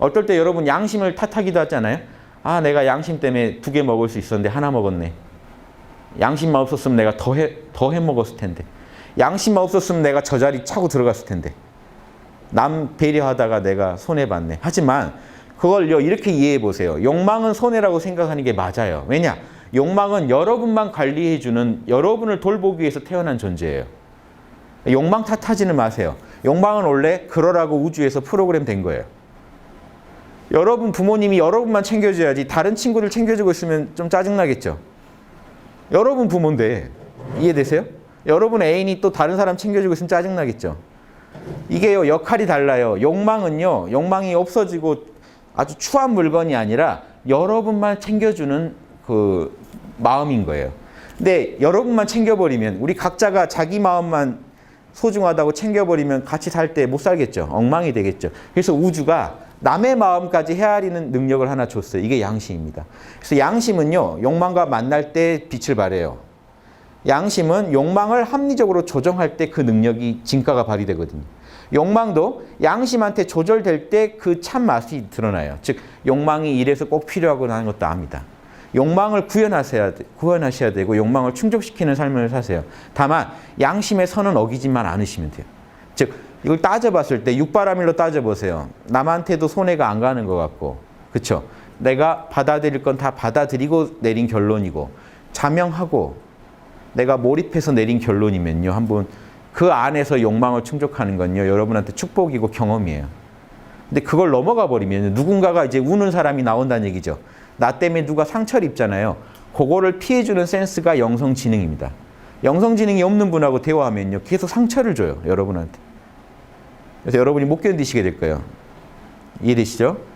어떨 때 여러분 양심을 탓하기도 하잖아요. 아, 내가 양심 때문에 두 개 먹을 수 있었는데 하나 먹었네. 양심만 없었으면 내가 더 해, 더 해 먹었을 텐데. 양심만 없었으면 내가 저 자리 차고 들어갔을 텐데. 남 배려하다가 내가 손해봤네. 하지만 그걸요, 이렇게 이해해 보세요. 욕망은 손해라고 생각하는 게 맞아요. 왜냐? 욕망은 여러분만 관리해주는, 여러분을 돌보기 위해서 태어난 존재예요. 욕망 탓하지는 마세요. 욕망은 원래 그러라고 우주에서 프로그램 된 거예요. 여러분 부모님이 여러분만 챙겨줘야지 다른 친구들 챙겨주고 있으면 좀 짜증나겠죠. 여러분 부모인데 이해되세요? 여러분 애인이 또 다른 사람 챙겨주고 있으면 짜증나겠죠. 이게요 역할이 달라요. 욕망은요 욕망이 없어지고 아주 추한 물건이 아니라 여러분만 챙겨주는 그 마음인 거예요. 근데 여러분만 챙겨버리면 우리 각자가 자기 마음만 소중하다고 챙겨버리면 같이 살 때 못 살겠죠. 엉망이 되겠죠. 그래서 우주가 남의 마음까지 헤아리는 능력을 하나 줬어요. 이게 양심입니다. 그래서 양심은요, 욕망과 만날 때 빛을 발해요. 양심은 욕망을 합리적으로 조정할 때 그 능력이 진가가 발휘되거든요. 욕망도 양심한테 조절될 때 그 참 맛이 드러나요. 즉, 욕망이 이래서 꼭 필요하고 하는 것도 압니다. 욕망을 구현하셔야, 돼- 구현하셔야 되고 욕망을 충족시키는 삶을 사세요. 다만 양심의 선은 어기지만 않으시면 돼요. 즉 이걸 따져봤을 때 육바라밀로 따져보세요. 남한테도 손해가 안 가는 것 같고 그렇죠? 내가 받아들일 건 다 받아들이고 내린 결론이고 자명하고 내가 몰입해서 내린 결론이면요. 한번 그 안에서 욕망을 충족하는 건요. 여러분한테 축복이고 경험이에요. 근데 그걸 넘어가 버리면 누군가가 이제 우는 사람이 나온다는 얘기죠. 나 때문에 누가 상처를 입잖아요. 그거를 피해주는 센스가 영성지능입니다. 영성지능이 없는 분하고 대화하면요. 계속 상처를 줘요. 여러분한테. 그래서 여러분이 못 견디시게 될 거예요. 이해되시죠?